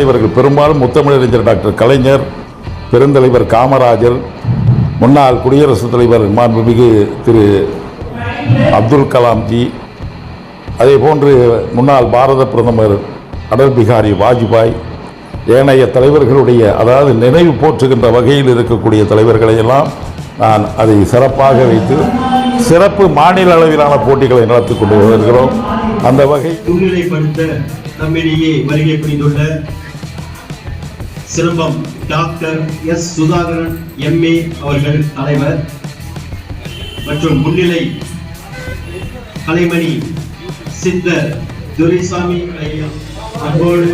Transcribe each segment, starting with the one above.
தலைவர்கள் பெரும்பாலும் முத்தமிழறிஞர் டாக்டர் கலைஞர் பெருந்தலைவர் காமராஜர் முன்னாள் குடியரசுத் தலைவர் மாண்புமிகு திரு அப்துல் கலாம்ஜி அதே போன்று முன்னாள் பாரத பிரதமர் அடல் பிகாரி வாஜ்பாய் ஏனைய தலைவர்களுடைய அதாவது நினைவு போற்றுகின்ற வகையில் இருக்கக்கூடிய தலைவர்களையெல்லாம் நான் அதை சிறப்பாக வைத்து சிறப்பு மாநில அளவிலான போட்டிகளை நடத்தி கொண்டு வருகிறோம். அந்த வகை முன்னிலைப்படுத்த நம்மிடையே வருகை புரிந்துள்ள Silambam doctor S Sudhakaran MA அவர்கள் தலைவர். மற்றும் முன்னிலை கலைமணி சித்தர் துரைசாமி ஐயா அன்போடு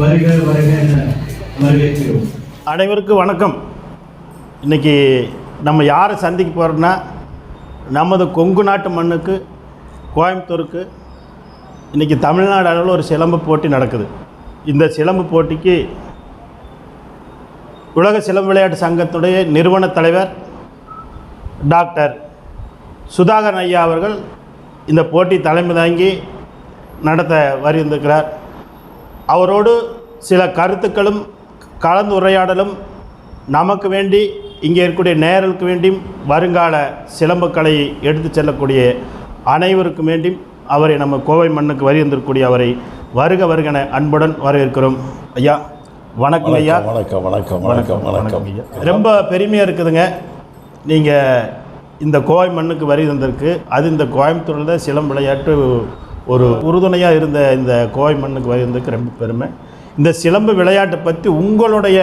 வருக வருக என வரவேற்கிறோம். அனைவருக்கும் வணக்கம். இன்றைக்கி நம்ம யாரை சந்திக்க போகிறோம்னா நமது கொங்கு நாட்டு மண்ணுக்கு கோயம்புத்தூருக்கு இன்றைக்கி தமிழ்நாடு அளவில் ஒரு சிலம்பு போட்டி நடக்குது. இந்த சிலம்பு போட்டிக்கு உலக சிலம்பு விளையாட்டு சங்கத்துடைய நிறுவன தலைவர் டாக்டர் சுதாகரன் ஐயா அவர்கள் இந்த போட்டி தலைமை தாங்கி நடத்த வருகின்றிருக்கிறார் அவரோடு சில கருத்துக்களும் கலந்துரையாடலும் நமக்கு வேண்டி இங்கே இருக்கக்கூடிய நேரலுக்கு வேண்டியும் வருங்கால சிலம்பக்கலையை எடுத்து செல்லக்கூடிய அனைவருக்கும் வேண்டியும் அவரை நம்ம கோவை மண்ணுக்கு வருகின்றக்கூடிய அவரை வருக வருகன அன்புடன் வரவேற்கிறோம். ஐயா. வணக்கம் ஐயா. வணக்கம் வணக்கம் வணக்கம் வணக்கம் ஐயா. ரொம்ப பெருமையாக இருக்குதுங்க. நீங்கள் இந்த கோவை மண்ணுக்கு வரி தந்திருக்கு. அது இந்த கோயம்புத்தூரில் சிலம் விளையாட்டு ஒரு உறுதுணையாக இருந்த இந்த கோவை மண்ணுக்கு வரி தந்ததுக்கு ரொம்ப பெருமை. இந்த சிலம்பு விளையாட்டை பற்றி உங்களுடைய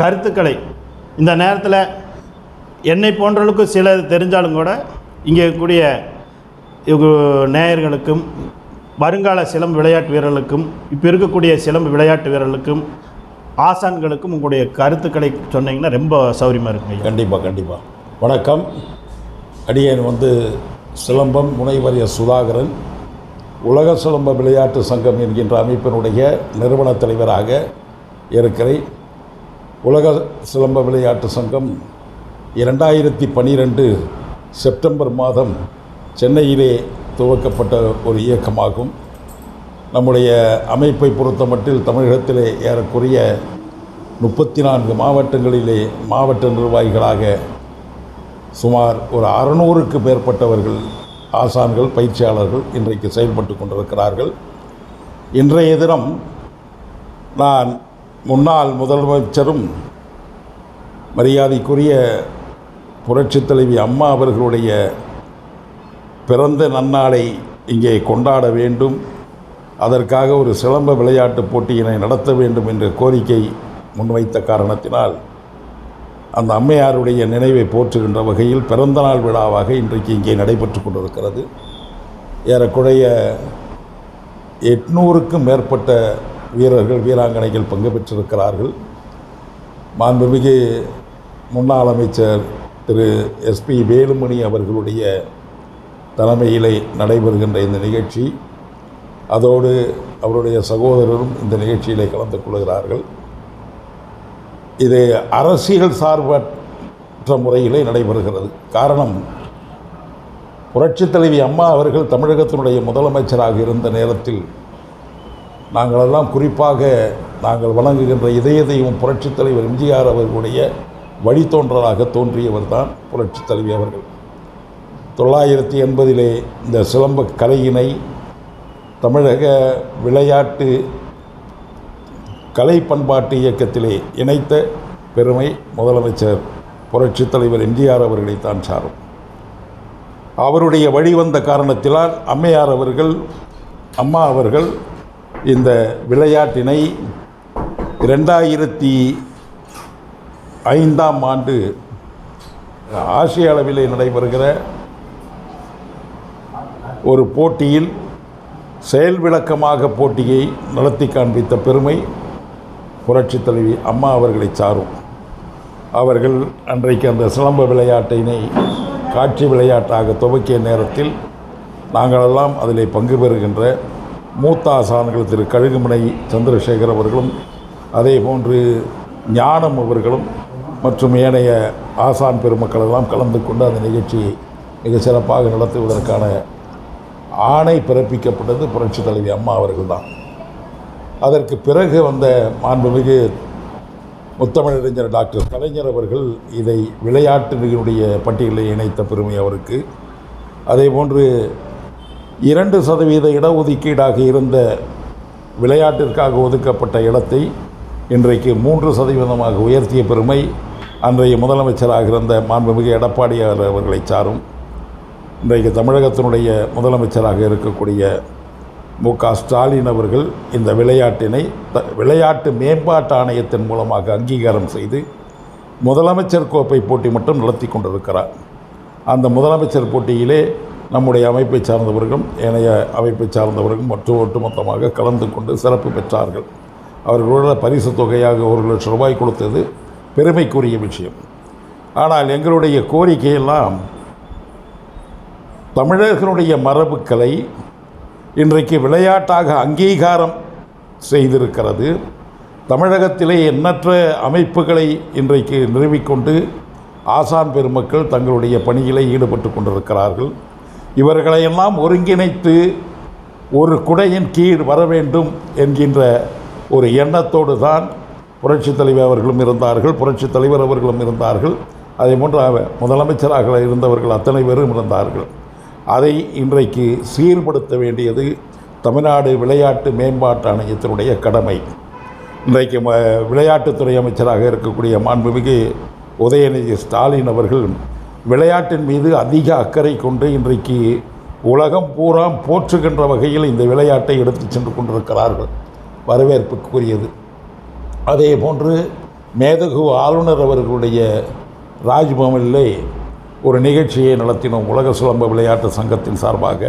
கருத்துக்களை இந்த நேரத்தில் என்னை போன்றவர்களுக்கு சில தெரிஞ்சாலும் கூட இங்கே இருக்கக்கூடிய நேயர்களுக்கும் வருங்கால சிலம்பு விளையாட்டு வீரர்களுக்கும் இப்போ இருக்கக்கூடிய சிலம்பு விளையாட்டு வீரர்களுக்கும் ஆசான்களுக்கும் உங்களுடைய கருத்துக்களை சொன்னீங்கன்னா ரொம்ப சௌரியமாக இருக்குங்க கண்டிப்பாக கண்டிப்பாக வணக்கம். அடியேன் வந்து சிலம்பம் முனைவரிய சுதாகரன் உலக சிலம்ப விளையாட்டு சங்கம் என்கின்ற அமைப்பினுடைய நிறுவனத் தலைவராக இருக்கிறேன். உலக சிலம்ப விளையாட்டு சங்கம் இரண்டாயிரத்தி பன்னிரெண்டு செப்டம்பர் மாதம் சென்னையிலே துவக்கப்பட்ட ஒரு இயக்கமாகும். நம்முடைய அமைப்பை பொறுத்தமட்டில் தமிழகத்திலே ஏறக்குறைய முப்பத்தி நான்கு மாவட்டங்களிலே மாவட்ட நிர்வாகிகளாக சுமார் ஒரு அறநூறுக்கு மேற்பட்டவர்கள் ஆசான்கள் பயிற்சியாளர்கள் இன்றைக்கு செயல்பட்டு கொண்டிருக்கிறார்கள். இன்றைய தினம் நான் முன்னாள் முதலமைச்சரும் மரியாதைக்குரிய புரட்சித் தலைவி அம்மா அவர்களுடைய பிறந்த நன்னாளை இங்கே கொண்டாட வேண்டும். அதற்காக ஒரு சிலம்ப விளையாட்டு போட்டியினை நடத்த வேண்டும் என்ற கோரிக்கை முன்வைத்த காரணத்தினால் அந்த அம்மையாருடைய நினைவை போற்றுகின்ற வகையில் பிறந்தநாள் விழாவாக இன்றைக்கு இங்கே நடைபெற்று கொண்டிருக்கிறது. ஏறக்குறைய எட்நூறுக்கும் மேற்பட்ட வீரர்கள் வீராங்கனைகள் பங்கு பெற்றிருக்கிறார்கள். மாண்புமிகு முன்னாள் அமைச்சர் திரு எஸ்பி வேலுமணி அவர்களுடைய தலைமையிலே நடைபெறுகின்ற இந்த நிகழ்ச்சி. அதோடு அவருடைய சகோதரரும் இந்த நிகழ்ச்சியிலே கலந்து கொள்கிறார்கள். இது அரசியல் சார்பற்ற முறையிலே நடைபெறுகிறது. காரணம் புரட்சித் தலைவி அம்மா அவர்கள் தமிழகத்தினுடைய முதலமைச்சராக இருந்த நேரத்தில் நாங்களெல்லாம் குறிப்பாக நாங்கள் வழங்குகின்ற இதய தெய்வம் புரட்சித் தலைவர் எம்ஜிஆர் அவர்களுடைய வழித்தோன்றலாக தோன்றியவர் தான் புரட்சித் தலைவி அவர்கள். தொள்ளாயிரத்தி எண்பதிலே இந்த சிலம்ப கலையினை தமிழக விளையாட்டு கலை பண்பாட்டு இயக்கத்திலே இணைத்த பெருமை முதலமைச்சர் புரட்சித் தலைவர் எம்ஜிஆர் அவர்களைத்தான் சாரும். அவருடைய வழிவந்த காரணத்தினால் அம்மையார் அவர்கள் அம்மா அவர்கள் இந்த விளையாட்டினை ரெண்டாயிரத்தி ஐந்தாம் ஆண்டு ஆசிய அளவிலே நடைபெறுகிற ஒரு போட்டியில் செயல் விளக்கமாக போட்டியை நடத்தி காண்பித்த பெருமை புரட்சித் தலைவி அம்மா அவர்களை சாரும். அவர்கள் அன்றைக்கு அந்த சிலம்ப விளையாட்டினை காட்சி விளையாட்டாக துவக்கிய நேரத்தில் நாங்களெல்லாம் அதில் பங்கு பெறுகின்ற மூத்த ஆசான்கள் திரு கழுகுமனை சந்திரசேகர் அவர்களும் அதே போன்று ஞானம் அவர்களும் மற்றும் ஏனைய ஆசான் பெருமக்கள் எல்லாம் கலந்து கொண்டு அந்த நிகழ்ச்சியை மிக சிறப்பாக நடத்துவதற்கான ஆணை பிறப்பிக்கப்பட்டது புரட்சி தலைவி அம்மா அவர்கள்தான். அதற்கு பிறகு வந்த மாண்புமிகு முத்தமிழறிஞர் டாக்டர் கலைஞர் அவர்கள் இதை விளையாட்டினுடைய பட்டியலை இணைத்த பெருமை அவருக்கு. அதேபோன்று இரண்டு சதவீத இடஒதுக்கீடாக இருந்த விளையாட்டிற்காக ஒதுக்கப்பட்ட இடத்தை இன்றைக்கு மூன்று சதவீதமாக உயர்த்திய பெருமை அன்றைய முதலமைச்சராக இருந்த மாண்புமிகு எடப்பாடியார் அவர்களை சாரும். இன்றைக்கு தமிழகத்தினுடைய முதலமைச்சராக இருக்கக்கூடிய மு க ஸ்டாலின் அவர்கள் இந்த விளையாட்டினை த விளையாட்டு மேம்பாட்டு ஆணையத்தின் மூலமாக அங்கீகாரம் செய்து முதலமைச்சர் கோப்பை போட்டி மட்டும் நடத்தி கொண்டிருக்கிறார். அந்த முதலமைச்சர் போட்டியிலே நம்முடைய அமைப்பை சார்ந்தவர்களும் ஏனைய அமைப்பை சார்ந்தவர்களும் மற்றும் ஒட்டுமொத்தமாக கலந்து கொண்டு சிறப்பு பெற்றார்கள். அவர்களோட பரிசு தொகையாக ஒரு லட்சம் ரூபாய் கொடுத்தது பெருமைக்குரிய விஷயம். ஆனால் எங்களுடைய கோரிக்கையெல்லாம் தமிழர்களுடைய மரபுக்கலை இன்றைக்கு விளையாட்டாக அங்கீகாரம் செய்திருக்கிறது. தமிழகத்திலே எண்ணற்ற அமைப்புகளை இன்றைக்கு நிறுவிக்கொண்டு ஆசான் பெருமக்கள் தங்களுடைய பணியிலே ஈடுபட்டு கொண்டிருக்கிறார்கள். இவர்களையெல்லாம் ஒருங்கிணைத்து ஒரு குடையின் கீழ் வர வேண்டும் என்கின்ற ஒரு எண்ணத்தோடு தான் புரட்சித் தலைவர் அவர்களும் இருந்தார்கள் புரட்சித் தலைவர் அவர்களும் இருந்தார்கள். அதே போன்று முதலமைச்சராக இருந்தவர்கள் அத்தனை பேரும் இருந்தார்கள். அதை இன்றைக்கு சீர்படுத்த வேண்டியது தமிழ்நாடு விளையாட்டு மேம்பாட்டு ஆணையத்தினுடைய கடமை. இன்றைக்கு விளையாட்டுத்துறை அமைச்சராக இருக்கக்கூடிய மாண்புமிகு உதயநிதி ஸ்டாலின் அவர்கள் விளையாட்டின் மீது அதிக அக்கறை கொண்டு இன்றைக்கு உலகம் பூரா போற்றுகின்ற வகையில் இந்த விளையாட்டை எடுத்து சென்று கொண்டிருக்கிறார்கள். வரவேற்புக்குரியது. அதே போன்று மேதகு ஆளுநர் அவர்களுடைய ராஜ்பவனிலே ஒரு நிகழ்ச்சியை நடத்தினோம் உலக சுலம்ப விளையாட்டு சங்கத்தின் சார்பாக.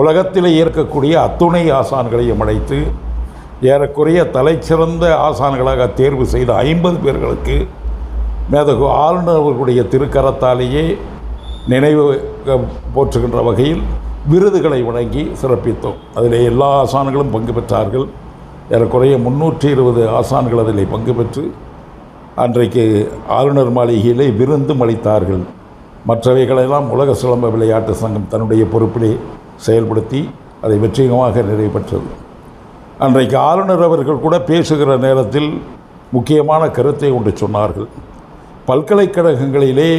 உலகத்திலே இருக்கக்கூடிய அத்துணை ஆசான்களையும் அழைத்து ஏறக்குறைய தலைச்சிறந்த ஆசான்களாக தேர்வு செய்த ஐம்பது பேர்களுக்கு மேதகு ஆளுநர் அவர்களுடைய திருக்கரத்தாலேயே நினைவு போற்றுகின்ற வகையில் விருதுகளை வழங்கி சிறப்பித்தோம். அதில் எல்லா ஆசான்களும் பங்கு பெற்றார்கள். ஏறக்குறைய முன்னூற்றி இருபது ஆசான்கள் அதில் பங்கு பெற்று அன்றைக்கு ஆளுநர் மாளிகையிலே விருந்தும் அளித்தார்கள். மற்றவைகளெல்லாம் உலக சிலம்ப விளையாட்டு சங்கம் தன்னுடைய பொறுப்பிலே செயல்படுத்தி அதை வெற்றிகரமாக நிறைவு பெற்றது அன்றைக்கு ஆளுநர் அவர்கள் கூட பேசுகிற நேரத்தில் முக்கியமான கருத்தை ஒன்று சொன்னார்கள். பல்கலைக்கழகங்களிலே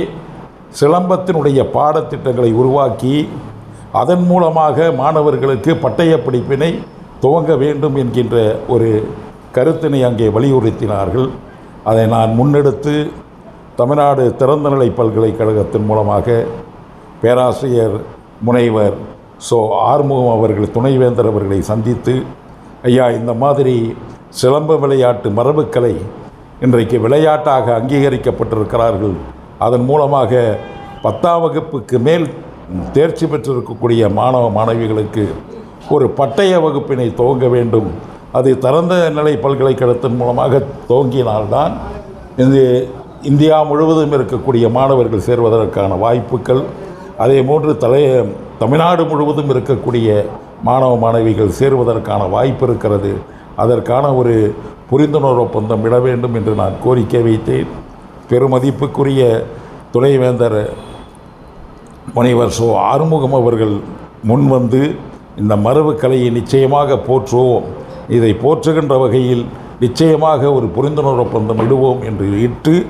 சிலம்பத்தினுடைய பாடத்திட்டங்களை உருவாக்கி அதன் மூலமாக மாணவர்களுக்கு பட்டய படிப்பினை துவங்க வேண்டும் என்கின்ற ஒரு கருத்தினை அங்கே வலியுறுத்தினார்கள். அதை நான் முன்னெடுத்து தமிழ்நாடு திறந்தநிலை பல்கலைக்கழகத்தின் மூலமாக பேராசிரியர் முனைவர் சோ ஆறுமுகம் அவர்கள் துணைவேந்தர் அவர்களை சந்தித்து ஐயா இந்த மாதிரி சிலம்ப விளையாட்டு மரபுக்கலை இன்றைக்கு விளையாட்டாக அங்கீகரிக்கப்பட்டிருக்கிறார்கள். அதன் மூலமாக பத்தாம் வகுப்புக்கு மேல் தேர்ச்சி பெற்றிருக்கக்கூடிய மாணவ மாணவிகளுக்கு ஒரு பட்டய வகுப்பினை துவங்க வேண்டும். அது திறந்த நிலை பல்கலைக்கழகத்தின் மூலமாக துவங்கினால்தான் இது இந்தியா முழுவதும் இருக்கக்கூடிய மாணவர்கள் சேர்வதற்கான வாய்ப்புகள் அதே போன்று தலை தமிழ்நாடு முழுவதும் இருக்கக்கூடிய மாணவ மாணவிகள் சேருவதற்கான வாய்ப்பு இருக்கிறது. அதற்கான ஒரு புரிந்துணர்வு ஒப்பந்தம் விட வேண்டும் என்று நான் கோரிக்கை வைத்தேன். பெருமதிப்புக்குரிய துணைவேந்தர் முனைவர் சோ. ஆறுமுகம் அவர்கள் முன்வந்து இந்த மரபு கலையை நிச்சயமாக போற்றுவோம். இதை போற்றுகின்ற வகையில் நிச்சயமாக ஒரு புரிந்துணர்வு ஒப்பந்தம் இடுவோம் என்று இட்டு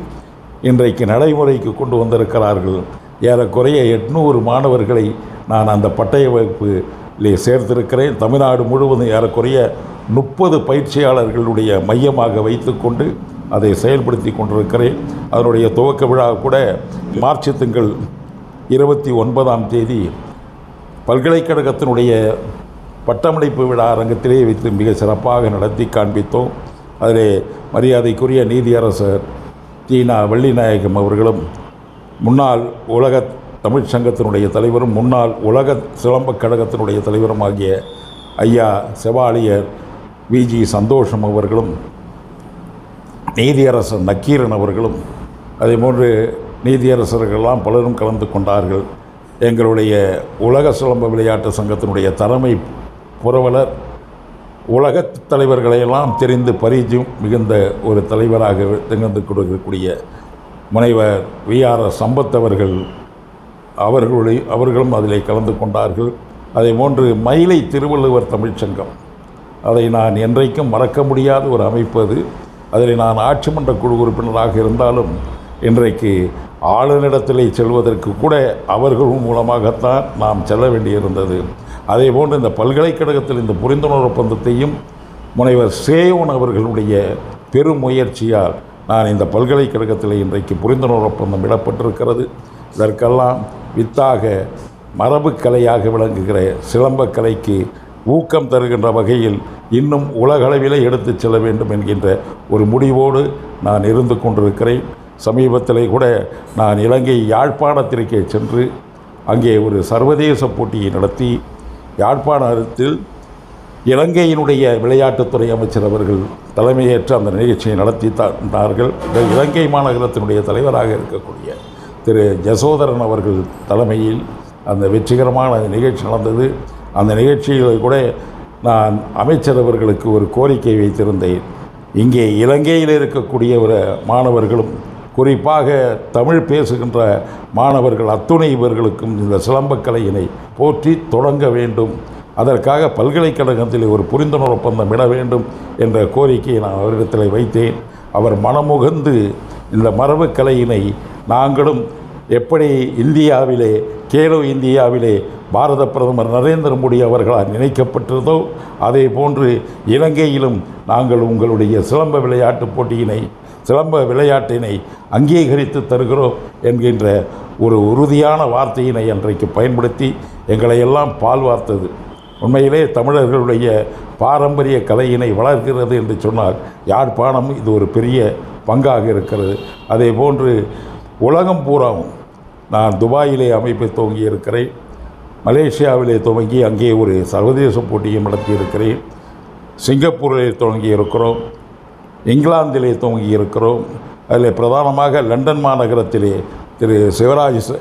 இன்றைக்கு நடைமுறைக்கு கொண்டு வந்திருக்கிறார்கள். ஏறக்குறைய எட்நூறு மாணவர்களை நான் அந்த பட்டய வகுப்பிலே சேர்த்திருக்கிறேன். தமிழ்நாடு முழுவதும் ஏறக்குறைய முப்பது பயிற்சியாளர்களுடைய மையமாக வைத்துக்கொண்டு அதை செயல்படுத்தி கொண்டிருக்கிறேன். அதனுடைய துவக்க விழா கூட மார்ச் திங்கள் இருபத்தி ஒன்பதாம் தேதி பல்கலைக்கழகத்தினுடைய பட்டமளிப்பு விழா அரங்கத்திலே வைத்து மிக சிறப்பாக நடத்தி காண்பித்தோம். அதிலே மரியாதைக்குரிய நீதியரசர் தீனா வெள்ளிநாயகம் அவர்களும் முன்னாள் உலக தமிழ்ச் சங்கத்தினுடைய தலைவரும் முன்னாள் உலக சிலம்பக் கழகத்தினுடைய தலைவரும் ஆகிய ஐயா செவாலியர் விஜி சந்தோஷம் அவர்களும் நீதியரசர் நக்கீரன் அவர்களும் அதேபோன்று நீதியரசர்கள்லாம் பலரும் கலந்து கொண்டார்கள். எங்களுடைய உலக சிலம்ப விளையாட்டு சங்கத்தினுடைய தலைமை புரவலர் உலகத் தலைவர்களையெல்லாம் தெரிந்து பரிஜும் மிகுந்த ஒரு தலைவராக திகழ்ந்து கொடுக்கக்கூடிய முனைவர் வி விஆர்எஸ் சம்பத் அவர்கள் அவர்களுடைய அவர்களும் அதிலே கலந்து கொண்டார்கள். அதே போன்று மயிலை திருவள்ளுவர் தமிழ்ச்சங்கம் அதை நான் என்றைக்கும் மறக்க முடியாத ஒரு அமைப்பு அது. அதில் நான் ஆட்சி மன்ற குழு உறுப்பினராக இருந்தாலும் இன்றைக்கு ஆளுநரிடத்திலே செல்வதற்கு கூட அவர்கள் மூலமாகத்தான் நாம் செல்ல வேண்டியிருந்தது. அதே போன்று இந்த பல்கலைக்கழகத்தில் இந்த புரிந்துணர்வு ஒப்பந்தத்தையும் முனைவர் சேயோன் அவர்களுடைய பெரும் முயற்சியால் நான் இந்த பல்கலைக்கழகத்தில் இன்றைக்கு புரிந்துணர்வு ஒப்பந்தம் இடப்பட்டிருக்கிறது இதற்கெல்லாம் வித்தாக மரபுக்கலையாக விளங்குகிற சிலம்பக்கலைக்கு ஊக்கம் தருகின்ற வகையில் இன்னும் உலகளவிலே எடுத்துச் செல்ல வேண்டும் என்கின்ற ஒரு முடிவோடு நான் இருந்து கொண்டிருக்கிறேன். சமீபத்திலே கூட நான் இலங்கை யாழ்ப்பாணத்திற்கே சென்று அங்கே ஒரு சர்வதேச போட்டியை நடத்தி யாழ்ப்பாணத்தில் இலங்கையினுடைய விளையாட்டுத்துறை அமைச்சர் அவர்கள் தலைமையேற்று அந்த நிகழ்ச்சியை நடத்தி தந்தார்கள். இலங்கை மாநகரத்தினுடைய தலைவராக இருக்கக்கூடிய திரு ஜசோதரன் அவர்கள் தலைமையில் அந்த வெற்றிகரமான நிகழ்ச்சி நடந்தது. அந்த நிகழ்ச்சியில் கூட நான் அமைச்சர் அவர்களுக்கு ஒரு கோரிக்கை வைத்திருந்தேன். இங்கே இலங்கையில் இருக்கக்கூடிய ஒரு மாணவர்களும் குறிப்பாக தமிழ் பேசுகின்ற மாணவர்கள் அத்துணை இவர்களுக்கும் இந்த சிலம்பக்கலையினை போற்றி தொடங்க வேண்டும். அதற்காக பல்கலைக்கழகத்தில் ஒரு புரிந்துணர்வு ஒப்பந்தம் இட வேண்டும் என்ற கோரிக்கையை நான் அவரிடத்தில் வைத்தேன். அவர் மனமுகந்து இந்த மரபு கலையினை நாங்களும் எப்படி இந்தியாவிலே கேலோ இந்தியாவிலே பாரத பிரதமர் நரேந்திர மோடி அவர்களால் நினைக்கப்பட்டிருந்தோ அதே போன்று இலங்கையிலும் நாங்கள் உங்களுடைய சிலம்ப விளையாட்டுப் போட்டியினை சிலம்ப விளையாட்டினை அங்கீகரித்து தருகிறோம் என்கின்ற ஒரு உறுதியான வார்த்தையினை அன்றைக்கு பயன்படுத்தி எங்களை எல்லாம் பால் வார்த்தது உண்மையிலே தமிழர்களுடைய பாரம்பரிய கலையினை வளர்க்கிறது என்று சொன்னால் யாழ்ப்பாணம் இது ஒரு பெரிய பங்காக இருக்கிறது. அதே போன்று உலகம் பூராவும் நான் துபாயிலே அமைப்பை துவங்கி இருக்கிறேன். மலேசியாவிலே துவங்கி அங்கே ஒரு சர்வதேச போட்டியும் நடத்தி இருக்கிறேன். சிங்கப்பூரிலே துவங்கி இருக்கிறோம். இங்கிலாந்திலே துவங்கி இருக்கிறோம். அதில் பிரதானமாக லண்டன் மாநகரத்திலே திரு சிவராஜ்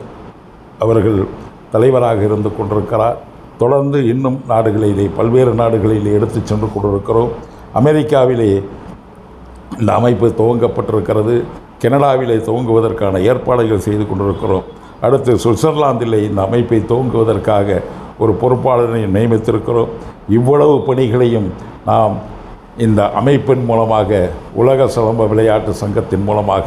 அவர்கள் தலைவராக இருந்து கொண்டிருக்கிறார். தொடர்ந்து இன்னும் நாடுகளிலே பல்வேறு நாடுகளிலே எடுத்து சென்று கொண்டிருக்கிறோம். அமெரிக்காவிலே இந்த அமைப்பு துவங்கப்பட்டிருக்கிறது. கனடாவிலே துவங்குவதற்கான ஏற்பாடுகள் செய்து கொண்டிருக்கிறோம். அடுத்து சுவிட்சர்லாந்திலே இந்த அமைப்பை துவங்குவதற்காக ஒரு பொறுப்பாளரை நியமித்திருக்கிறோம். இவ்வளவு பணிகளையும் நாம் இந்த அமைப்பின் மூலமாக உலக சிலம்ப விளையாட்டு சங்கத்தின் மூலமாக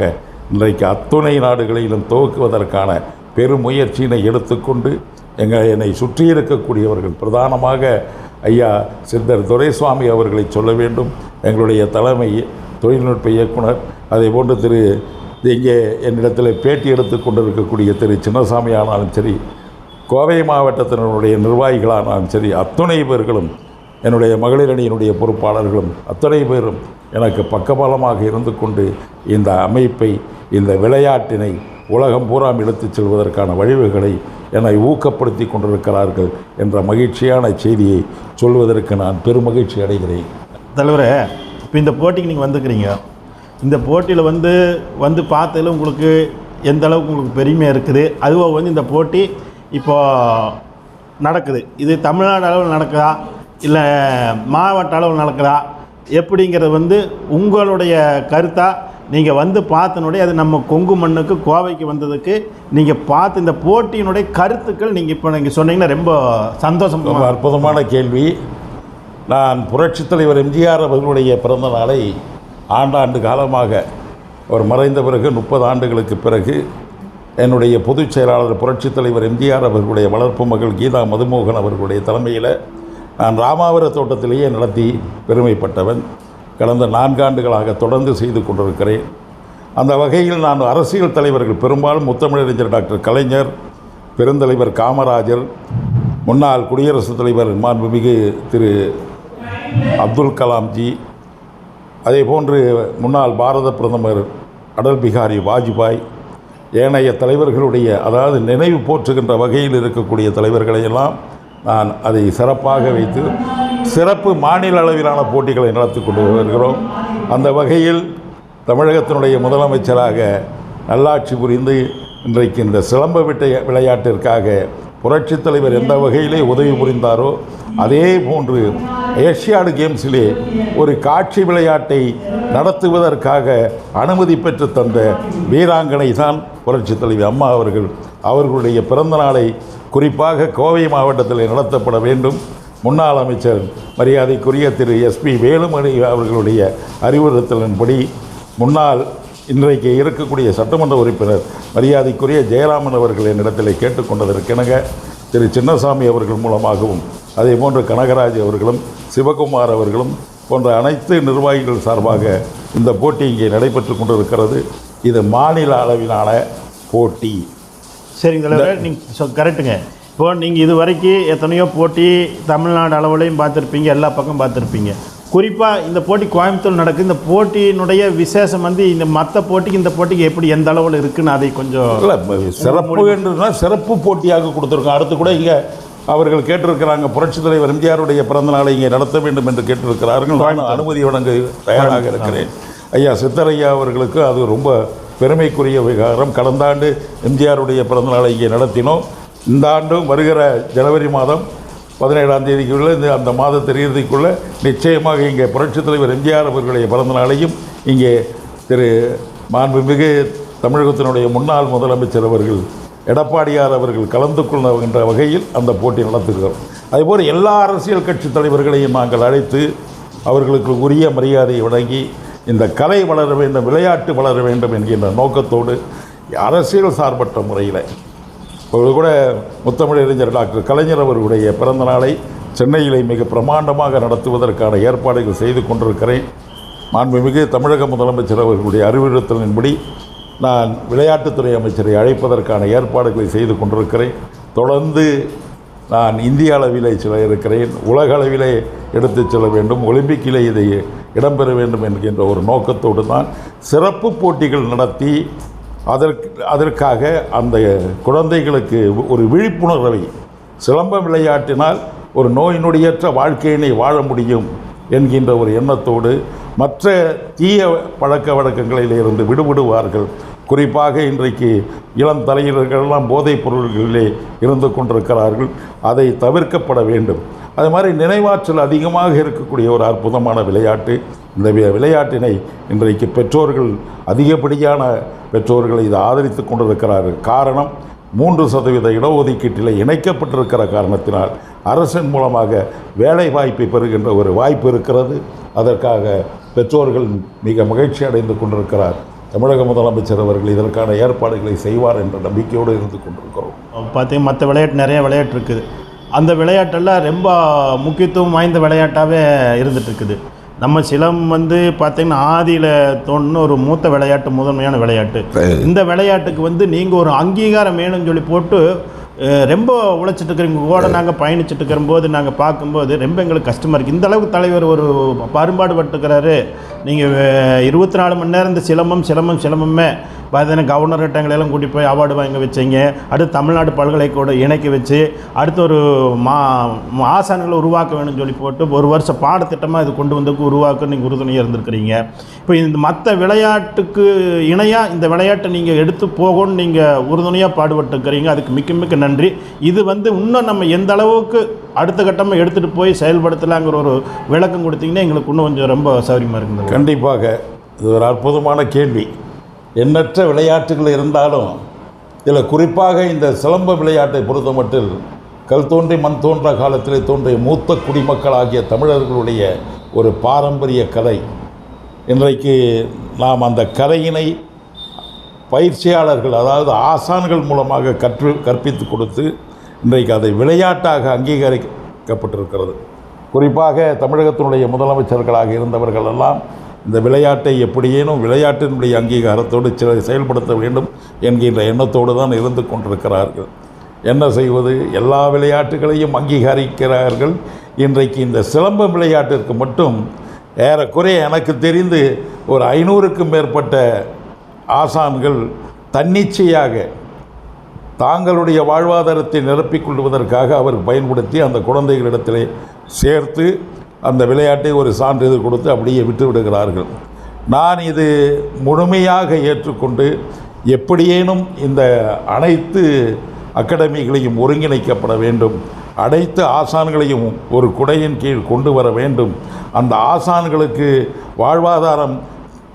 இன்றைக்கு அத்துணை நாடுகளிலும் துவக்குவதற்கான பெருமுயற்சியினை எடுத்துக்கொண்டு எங்கள் என்னை சுற்றி இருக்கக்கூடியவர்கள் பிரதானமாக ஐயா சித்தர் துரைசுவாமி அவர்களை சொல்ல வேண்டும். எங்களுடைய தலைமை தொழில்நுட்ப இயக்குனர் அதே போன்று திரு இங்கே என்னிடத்தில் பேட்டி எடுத்து கொண்டிருக்கக்கூடிய திரு சின்னசாமி ஆனாலும் சரி கோவை மாவட்டத்தினருடைய நிர்வாகிகளானாலும் சரி அத்துணை பேர்களும் என்னுடைய மகளிர் அணியினுடைய பொறுப்பாளர்களும் அத்தனை பேரும் எனக்கு பக்கபலமாக இருந்து கொண்டு இந்த அமைப்பை இந்த விளையாட்டினை உலகம் பூராம் எடுத்துச் செல்வதற்கான வழிவுகளை என்னை ஊக்கப்படுத்தி கொண்டிருக்கிறார்கள் என்ற மகிழ்ச்சியான செய்தியை சொல்வதற்கு நான் பெருமகிழ்ச்சி அடைகிறேன். தலைவரே இப்போ இந்த போட்டிக்கு நீங்கள் வந்துக்கிறீங்க. இந்த போட்டியில் வந்து வந்து பார்த்ததில் உங்களுக்கு எந்த அளவுக்கு உங்களுக்கு பெருமை இருக்குது? அதுவும் வந்து இந்த போட்டி இப்போது நடக்குது. இது தமிழ்நாடு அளவில் நடக்குதா? இல்லை மாவட்ட அளவில் நடக்குதா? எப்படிங்கிறது வந்து உங்களுடைய கருத்தாக நீங்கள் வந்து பார்த்தனுடைய அது நம்ம கொங்கு மண்ணுக்கு கோவைக்கு வந்ததுக்கு நீங்கள் பார்த்து இந்த போட்டியினுடைய கருத்துக்கள் நீங்கள் இப்போ நீங்கள் சொன்னீங்கன்னா ரொம்ப ரொம்ப அற்புதமான கேள்வி. நான் புரட்சித் தலைவர் எம்ஜிஆர் அவர்களுடைய பிறந்த நாளை ஆண்டாண்டு காலமாக அவர் மறைந்த பிறகு முப்பது ஆண்டுகளுக்கு பிறகு என்னுடைய பொதுச் செயலாளர் புரட்சித் தலைவர் எம்ஜிஆர் அவர்களுடைய வளர்ப்பு மகள் கீதா மதுமோகன் அவர்களுடைய தலைமையில் நான் ராமாவர தோட்டத்திலேயே நடத்தி பெருமைப்பட்டவன். கடந்த நான்காண்டுகளாக தொடர்ந்து செய்து கொண்டிருக்கிறேன். அந்த வகையில் நான் அரசியல் தலைவர்கள் பெரும்பாலும் முத்தமிழறிஞர் டாக்டர் கலைஞர் பெருந்தலைவர் காமராஜர் முன்னாள் குடியரசுத் தலைவர் மாண்புமிகு திரு அப்துல் கலாம்ஜி அதே போன்று முன்னாள் பாரத பிரதமர் அடல் பிகாரி வாஜ்பாய் ஏனைய தலைவர்களுடைய அதாவது நினைவு போற்றுகின்ற வகையில் இருக்கக்கூடிய தலைவர்களையெல்லாம் நான் அதை சிறப்பாக வைத்து சிறப்பு மாநில அளவிலான போட்டிகளை நடத்தி கொண்டு வருகிறோம். அந்த வகையில் தமிழகத்தினுடைய முதலமைச்சராக நல்லாட்சி புரிந்து இன்றைக்கு இந்த சிலம்ப விட்டை விளையாட்டிற்காக புரட்சித் தலைவர் எந்த வகையிலே உதவி புரிந்தாரோ அதே போன்று ஏஷியாடு கேம்ஸிலே ஒரு காட்சி விளையாட்டை நடத்துவதற்காக அனுமதி பெற்று தந்த வீராங்கனை தான் புரட்சித் தலைவி அம்மா அவர்கள். அவர்களுடைய பிறந்த நாளை குறிப்பாக கோவை மாவட்டத்தில் நடத்தப்பட வேண்டும். முன்னாள் அமைச்சர் மரியாதைக்குரிய திரு எஸ்பி வேலுமணி அவர்களுடைய அறிவுறுத்தலின்படி முன்னாள் இன்றைக்கு இருக்கக்கூடிய சட்டமன்ற உறுப்பினர் மரியாதைக்குரிய ஜெயராமன் அவர்கள் என்னிடத்தில் கேட்டுக்கொண்டதற்கெனக திரு சின்னசாமி அவர்கள் மூலமாகவும் அதே போன்று கனகராஜ் அவர்களும் சிவகுமார் அவர்களும் போன்ற அனைத்து நிர்வாகிகள் சார்பாக இந்த போட்டி இங்கே நடைபெற்று கொண்டிருக்கிறது. இது மாநில அளவிலான போட்டி. சரிங்க தலைவர் நீங்கள் கரெக்டுங்க இப்போ நீங்கள் இது வரைக்கும் எத்தனையோ போட்டி தமிழ்நாடு அளவுலையும் பார்த்துருப்பீங்க எல்லா பக்கம் பார்த்துருப்பீங்க. குறிப்பாக இந்த போட்டி கோயம்புத்தூர் நடக்குது. இந்த போட்டியினுடைய விசேஷம் வந்து இந்த மற்ற போட்டிக்கு இந்த போட்டிக்கு எப்படி எந்த அளவில் இருக்குன்னு அதை கொஞ்சம் இல்லை சிறப்பு என்றுனா சிறப்பு போட்டியாக கொடுத்துருக்கோம். அடுத்து கூட இங்கே அவர்கள் கேட்டிருக்கிறாங்க புரட்சித் தலைவர் எம்ஜிஆருடைய பிறந்த நாளை இங்கே நடத்த வேண்டும் என்று கேட்டிருக்கிறார்கள். நானும் அனுமதி வழங்க தயாராக இருக்கிறேன். ஐயா சித்தரையா அவர்களுக்கு அது ரொம்ப பெருமைக்குரிய விகாரம். கடந்த ஆண்டு எம்ஜிஆருடைய பிறந்த நாளை இங்கே நடத்தினோம். இந்த ஆண்டும் வருகிற ஜனவரி மாதம் பதினேழாம் தேதிக்குள்ளே இந்த அந்த மாதத்து இறுதிக்குள்ளே நிச்சயமாக இங்கே புரட்சித் தலைவர் எம்ஜிஆர் அவர்களுடைய பிறந்த நாளையும் இங்கே திரு மாண்புமிகு தமிழகத்தினுடைய முன்னாள் முதலமைச்சர் அவர்கள் எடப்பாடியார் அவர்கள் கலந்து கொள்கின்ற வகையில் அந்த போட்டி நடத்துகிறோம். அதேபோல் எல்லா அரசியல் கட்சி தலைவர்களையும் நாங்கள் அழைத்து அவர்களுக்கு உரிய மரியாதையை வழங்கி இந்த கலை வளர வேண்டும் விளையாட்டு வளர வேண்டும் என்கின்ற நோக்கத்தோடு அரசியல் சார்பற்ற முறையில் இப்போ கூட முத்தமிழறிஞர் டாக்டர் கலைஞர் அவர்களுடைய பிறந்த நாளை சென்னையிலே மிக பிரமாண்டமாக நடத்துவதற்கான ஏற்பாடுகள் செய்து கொண்டிருக்கிறேன். மாண்புமிகு தமிழக முதலமைச்சர் அவர்களுடைய அறிவுறுத்தலின்படி நான் விளையாட்டுத்துறை அமைச்சரை அழைப்பதற்கான ஏற்பாடுகளை செய்து கொண்டிருக்கிறேன். தொடர்ந்து நான் இந்திய அளவிலே சில இருக்கிறேன் உலக அளவிலே எடுத்துச் செல்ல வேண்டும் ஒலிம்பிக்கிலே இதை இடம்பெற வேண்டும் என்கின்ற ஒரு நோக்கத்தோடு தான் சிறப்பு போட்டிகள் நடத்தி அதற்கு அதற்காக அந்த குழந்தைகளுக்கு ஒரு விழிப்புணர்வை சிலம்பம் விளையாட்டினால் ஒரு நோய் நொடியற்ற வாழ்க்கையினை வாழ முடியும் என்கின்ற ஒரு எண்ணத்தோடு மற்ற தீய பழக்க வழக்கங்களிலிருந்து விடுபடுவார்கள். குறிப்பாக இன்றைக்கு இளம் தலைவர்களெல்லாம் போதைப் பொருள்களிலே இருந்து கொண்டிருக்கிறார்கள். அதை தவிர்க்கப்பட வேண்டும். அது மாதிரி நினைவாற்றல் அதிகமாக இருக்கக்கூடிய ஒரு அற்புதமான விளையாட்டு. இந்த வி- விளையாட்டினை இன்றைக்கு பெற்றோர்கள் அதிகப்படியான பெற்றோர்கள் இதை ஆதரித்து கொண்டிருக்கிறார்கள். காரணம் மூன்று சதவீத இடஒதுக்கீட்டில் இணைக்கப்பட்டிருக்கிற காரணத்தினால் அரசின் மூலமாக வேலை வாய்ப்பை பெறுகின்ற ஒரு வாய்ப்பு இருக்கிறது. அதற்காக பெற்றோர்கள் மிக மகிழ்ச்சி அடைந்து கொண்டிருக்கிறார். தமிழக முதலமைச்சர் அவர்கள் இதற்கான ஏற்பாடுகளை செய்வார் என்ற நம்பிக்கையோடு இருந்து கொண்டிருக்கிறோம். பார்த்தீங்கன்னா மற்ற விளையாட்டு நிறைய விளையாட்டு இருக்குது. அந்த விளையாட்டெல்லாம் ரொம்ப முக்கியத்துவம் வாய்ந்த விளையாட்டாகவே இருந்துட்டு இருக்குது நம்ம சிலம் வந்து பார்த்தீங்கன்னா ஆதியில் தோணுன ஒரு மூத்த விளையாட்டு முதன்மையான விளையாட்டு. இந்த விளையாட்டுக்கு வந்து நீங்கள் ஒரு அங்கீகாரம் வேணும்னு சொல்லி போட்டு ரொம்ப உழைச்சிட்டு இருக்கிறீங்க கூட நாங்கள் பயணிச்சுட்டு இருக்கிறம்போது நாங்கள் பார்க்கும்போது ரொம்ப எங்களுக்கு கஷ்டமாக இருக்குது இந்த அளவுக்கு தலைவர் ஒரு பரும்பாடு பட்டுக்கிறாரு நீங்கள் இருபத்தி நாலு மணி நேரம் இந்த சிலம்பம் சிலம்பம் சிலம்பமே பார்த்தீங்கன்னா கவர்னர் எல்லாம் கூட்டி போய் அவார்டு வாங்க வச்சீங்க. அடுத்து தமிழ்நாடு பல்கலைக்கூட இணைக்க வச்சு அடுத்து ஒரு மா மா- ஆசான்களை உருவாக்க வேணும்னு சொல்லி போட்டு ஒரு வருஷம் பாடத்திட்டமாக இது கொண்டு வந்ததுக்கு உருவாக்க நீங்கள் உறுதுணையாக இருந்திருக்கிறீங்க. இப்போ இந்த மற்ற விளையாட்டுக்கு இணையாக இந்த விளையாட்டை நீங்கள் எடுத்து போகணும்னு நீங்கள் உறுதுணையாக பாடுபட்டுருக்கிறீங்க. அதுக்கு மிக்க மிக்க நன்றி. இது வந்து இன்னும் நம்ம எந்த அளவுக்கு அடுத்த கட்டமாக எடுத்துகிட்டு போய் செயல்படுத்தலாங்கிற ஒரு விளக்கம் கொடுத்தீங்கன்னா எங்களுக்கு இன்னும் கொஞ்சம் ரொம்ப சௌரியமாக இருக்குது கண்டிப்பாக இது ஒரு அற்புதமான கேள்வி. எண்ணற்ற விளையாட்டுகள் இருந்தாலும் இதில் குறிப்பாக இந்த சிலம்ப விளையாட்டை பொறுத்தமட்டில் கல் தோன்றி மண் தோன்ற காலத்திலே தோன்றிய மூத்த குடிமக்கள் ஆகிய தமிழர்களுடைய ஒரு பாரம்பரிய கலை. இன்றைக்கு நாம் அந்த கலையினை பயிற்சியாளர்கள் அதாவது ஆசான்கள் மூலமாக கற்று கற்பித்து கொடுத்து இன்றைக்கு அதை விளையாட்டாக அங்கீகரிக்கப்பட்டிருக்கிறது. குறிப்பாக தமிழகத்தினுடைய முதலமைச்சர்களாக இருந்தவர்கள் எல்லாம் இந்த விளையாட்டை எப்படியேனும் விளையாட்டினுடைய அங்கீகாரத்தோடு சில செயல்படுத்த வேண்டும் என்கின்ற எண்ணத்தோடு தான் இருந்து கொண்டிருக்கிறார்கள். என்ன செய்வது? எல்லா விளையாட்டுகளையும் அங்கீகரிக்கிறார்கள். இன்றைக்கு இந்த சிலம்பம் விளையாட்டிற்கு மட்டும் ஏறக்குறைய எனக்கு தெரிந்து ஒரு ஐநூறுக்கும் மேற்பட்ட ஆசான்கள் தன்னிச்சையாக தாங்களுடைய வாழ்வாதாரத்தை நிரப்பிக் கொள்வதற்காக அவர் பயன்படுத்தி அந்த குழந்தைகளிடத்திலே சேர்த்து அந்த விளையாட்டை ஒரு சான்றிதழ் கொடுத்து அப்படியே விட்டு விடுகிறார்கள். நான் இது முழுமையாக ஏற்றுக்கொண்டு எப்படியேனும் இந்த அனைத்து அகாடமிகளையும் ஒருங்கிணைக்கப்பட வேண்டும். அனைத்து ஆசான்களையும் ஒரு குடையின் கீழ் கொண்டு வர வேண்டும். அந்த ஆசான்களுக்கு வாழ்வாதாரம்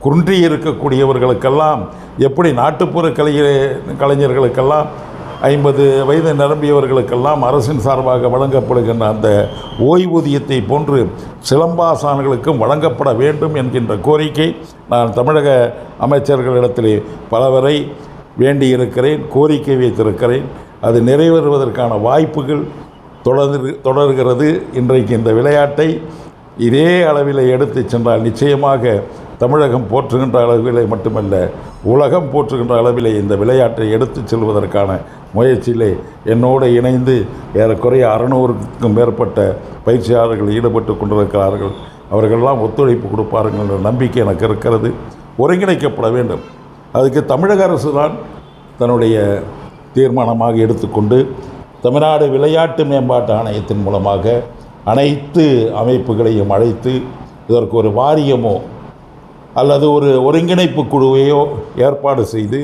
குன்றியிருக்கக்கூடியவர்களுக்கெல்லாம் எப்படி நாட்டுப்புற கலை கலைஞர்களுக்கெல்லாம் ஐம்பது வயது நிரம்பியவர்களுக்கெல்லாம் அரசின் சார்பாக வழங்கப்படுகின்ற அந்த ஓய்வூதியத்தை போன்று சிலம்பாசான்களுக்கும் வழங்கப்பட வேண்டும் என்கின்ற கோரிக்கை நான் தமிழக அமைச்சர்களிடத்திலே பலவரை வேண்டியிருக்கிறேன் கோரிக்கை வைத்திருக்கிறேன். அது நிறைவேறுவதற்கான வாய்ப்புகள் தொடர் தொடர்கிறது. இன்றைக்கு இந்த விளையாட்டை இதே அளவில் எடுத்து சென்றால் நிச்சயமாக தமிழகம் போற்றுகின்ற அளவிலே மட்டுமல்ல உலகம் போற்றுகின்ற அளவிலே இந்த விளையாட்டை எடுத்துச் செல்வதற்கான முயற்சியிலே என்னோடு இணைந்து ஏறக்குறைய அறநூறுக்கும் மேற்பட்ட பயிற்சியாளர்கள் ஈடுபட்டு கொண்டிருக்கிறார்கள். அவர்களெல்லாம் ஒத்துழைப்பு கொடுப்பார்கள் என்ற நம்பிக்கை எனக்கு இருக்கிறது. ஒருங்கிணைக்கப்பட வேண்டும். அதுக்கு தமிழக அரசு தான் தன்னுடைய தீர்மானமாக எடுத்துக்கொண்டு தமிழ்நாடு விளையாட்டு மேம்பாட்டு ஆணையத்தின் மூலமாக அனைத்து அமைப்புகளையும் அழைத்து இதற்கு ஒரு வாரியமோ அல்லது ஒரு ஒருங்கிணைப்பு குழுவையோ ஏற்பாடு செய்து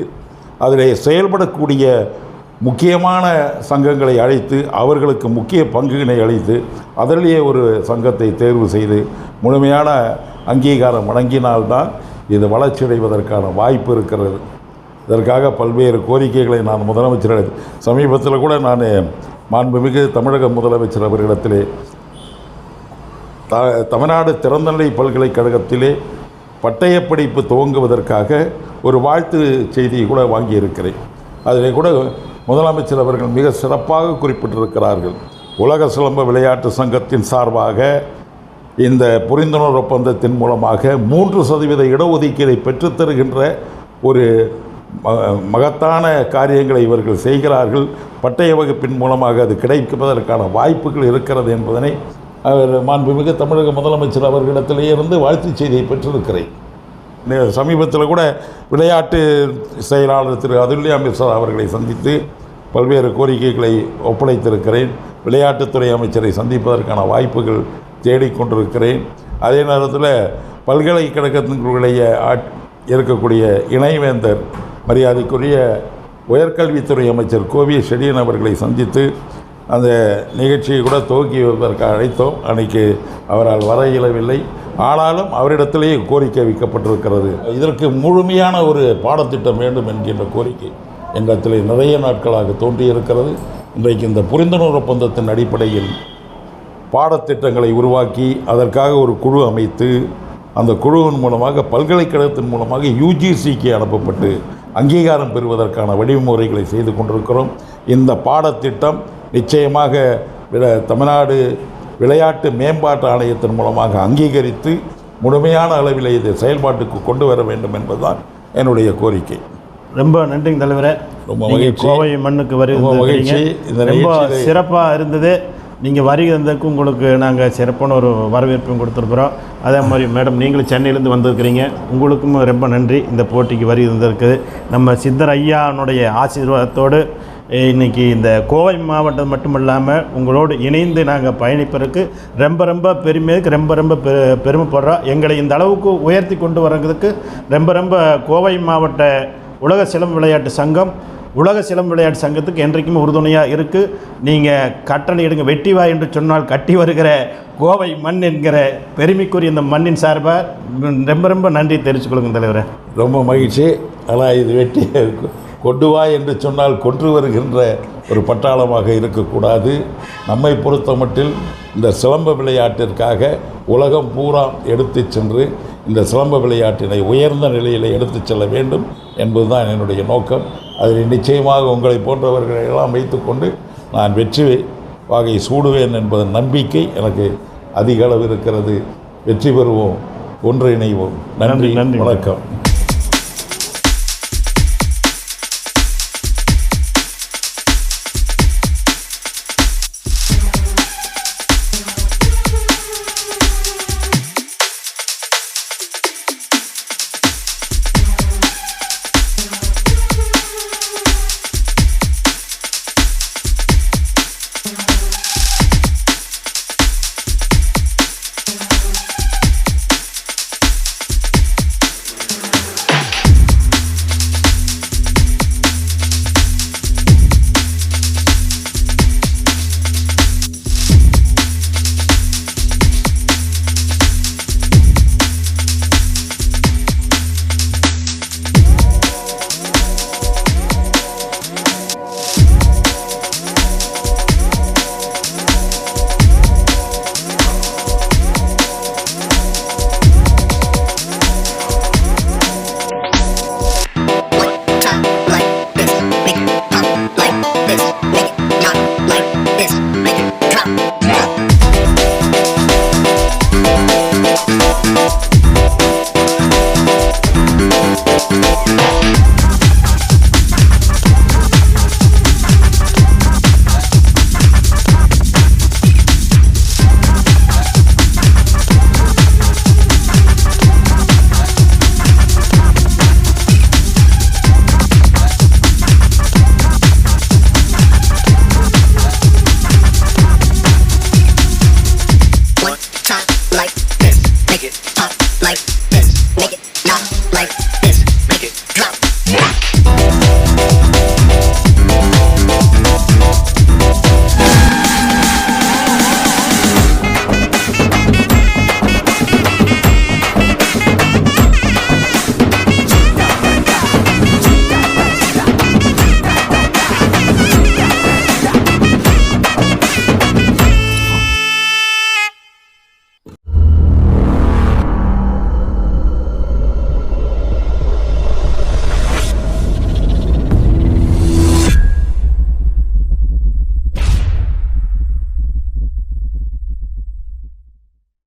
அதில் செயல்படக்கூடிய முக்கியமான சங்கங்களை அழைத்து அவர்களுக்கு முக்கிய பங்குகளை அளித்து அதிலேயே ஒரு சங்கத்தை தேர்வு செய்து முழுமையான அங்கீகாரம் வழங்கினால்தான் இது வளர்ச்சியடைவதற்கான வாய்ப்பு இருக்கிறது. இதற்காக பல்வேறு கோரிக்கைகளை நான் முதலமைச்சர் சமீபத்தில் கூட நான் மாண்புமிகு தமிழக முதலமைச்சர் அவர்களிடத்திலே த தமிழ்நாடு திறந்தநிலை பல்கலைக்கழகத்திலே பட்டயப்படிப்பு துவங்குவதற்காக ஒரு வாழ்த்து செய்தியை கூட வாங்கியிருக்கிறேன். அதில் கூட முதலமைச்சர் அவர்கள் மிக சிறப்பாக குறிப்பிட்டிருக்கிறார்கள். உலக சிலம்ப விளையாட்டு சங்கத்தின் சார்பாக இந்த புரிந்துணர்வு ஒப்பந்தத்தின் மூலமாக மூன்று சதவீத இடஒதுக்கீடை பெற்றுத்தருகின்ற ஒரு ம- மகத்தான காரியங்களை இவர்கள் செய்கிறார்கள். பட்டய வகுப்பின் மூலமாக அது கிடைப்பதற்கான வாய்ப்புகள் இருக்கிறது என்பதனை அவர் மாண்புமிகு தமிழக முதலமைச்சர் அவர்களிடத்திலே இருந்து வாழ்த்துச் செய்தியை பெற்றிருக்கிறேன். சமீபத்தில் கூட விளையாட்டு செயலாளர் திரு அதுல்யா மிஸ்ரா அவர்களை சந்தித்து பல்வேறு கோரிக்கைகளை ஒப்படைத்திருக்கிறேன். விளையாட்டுத்துறை அமைச்சரை சந்திப்பதற்கான வாய்ப்புகள் தேடிக்கொண்டிருக்கிறேன். அதே நேரத்தில் பல்கலைக்கழகத்தினுடைய இருக்கக்கூடிய இணைவேந்தர் மரியாதைக்குரிய உயர்கல்வித்துறை அமைச்சர் கோவி செடியன் அவர்களை சந்தித்து அந்த நிகழ்ச்சியை கூட துவக்கி வைப்பதற்கு அழைத்தோம். அன்றைக்கு அவரால் வர இயலவில்லை. ஆனாலும் அவரிடத்திலேயே கோரிக்கை வைக்கப்பட்டிருக்கிறது. இதற்கு முழுமையான ஒரு பாடத்திட்டம் வேண்டும் என்கின்ற கோரிக்கை எங்களிடத்திலே நிறைய நாட்களாக தோன்றியிருக்கிறது. இன்றைக்கு இந்த புரிந்துணர்வு ஒப்பந்தத்தின் அடிப்படையில் பாடத்திட்டங்களை உருவாக்கி அதற்காக ஒரு குழு அமைத்து அந்த குழுவின் மூலமாக பல்கலைக்கழகத்தின் மூலமாக யூஜிசிக்கு அனுப்பப்பட்டு அங்கீகாரம் பெறுவதற்கான வழிமுறைகளை செய்து கொண்டிருக்கிறோம். இந்த பாடத்திட்டம் நிச்சயமாக தமிழ்நாடு விளையாட்டு மேம்பாட்டு ஆணையத்தின் மூலமாக அங்கீகரித்து முழுமையான அளவில் இதை செயல்பாட்டுக்கு கொண்டு வர வேண்டும் என்பதுதான் என்னுடைய கோரிக்கை. ரொம்ப நன்றிங்க தலைவரே. ரொம்ப மகிழ்ச்சி. கோவை மண்ணுக்கு வரி மகிழ்ச்சி. இந்த ரொம்ப சிறப்பாக இருந்தது. நீங்கள் வருகை தந்ததுக்கு உங்களுக்கு நாங்கள் சிறப்பான ஒரு வரவேற்பும் கொடுத்துருக்குறோம். அதே மாதிரி மேடம் நீங்களும் சென்னையிலேருந்து வந்திருக்கிறீங்க. உங்களுக்கும் ரொம்ப நன்றி. இந்த போட்டிக்கு வருகை தந்திருக்குது நம்ம சித்தர் ஐயானுடைய ஆசீர்வாதத்தோடு இன்றைக்கி இன்னைக்கு இந்த கோவை மாவட்டம் மட்டும் இல்லாமல் உங்களோடு இணைந்து நாங்கள் பயணிப்பதற்கு ரொம்ப ரொம்ப பெருமைக்கு ரொம்ப ரொம்ப பெரு பெருமைப்படுறோம் எங்களை இந்த அளவுக்கு உயர்த்தி கொண்டு வரதுக்கு ரொம்ப ரொம்ப கோவை மாவட்ட உலக சிலம்பு விளையாட்டு சங்கம் உலக சிலம்பு விளையாட்டு சங்கத்துக்கு என்றைக்குமே உறுதுணையாக இருக்குது நீங்கள் கட்டணம் எடுங்க வெட்டி வா என்று சொன்னால் கட்டி வருகிற கோவை மண் என்கிற பெருமைக்குரிய இந்த மண்ணின் சார்பாக ரொம்ப ரொம்ப நன்றி தெரிவிச்சுக்கொள்ளுங்க தலைவரை. ரொம்ப மகிழ்ச்சி. ஆனால் இது வெட்டியாக இருக்கும். கொண்டு வா என்று சொன்னால் கொன்று வருகின்ற ஒரு பட்டாளமாக இருக்கக்கூடாது. நம்மை பொறுத்த மட்டில் இந்த சிலம்ப விளையாட்டிற்காக உலகம் பூரா எடுத்துச் சென்று இந்த சிலம்ப விளையாட்டினை உயர்ந்த நிலையில் எடுத்துச் செல்ல வேண்டும் என்பதுதான் என்னுடைய நோக்கம். அதில் நிச்சயமாக உங்களை போன்றவர்களை எல்லாம் வைத்துக்கொண்டு நான் வெற்றி வாகை சூடுவேன் என்பதன் நம்பிக்கை எனக்கு அதிக அளவு இருக்கிறது. வெற்றி பெறுவோம் ஒன்றிணைவோம். நன்றி நன்றி. வணக்கம்.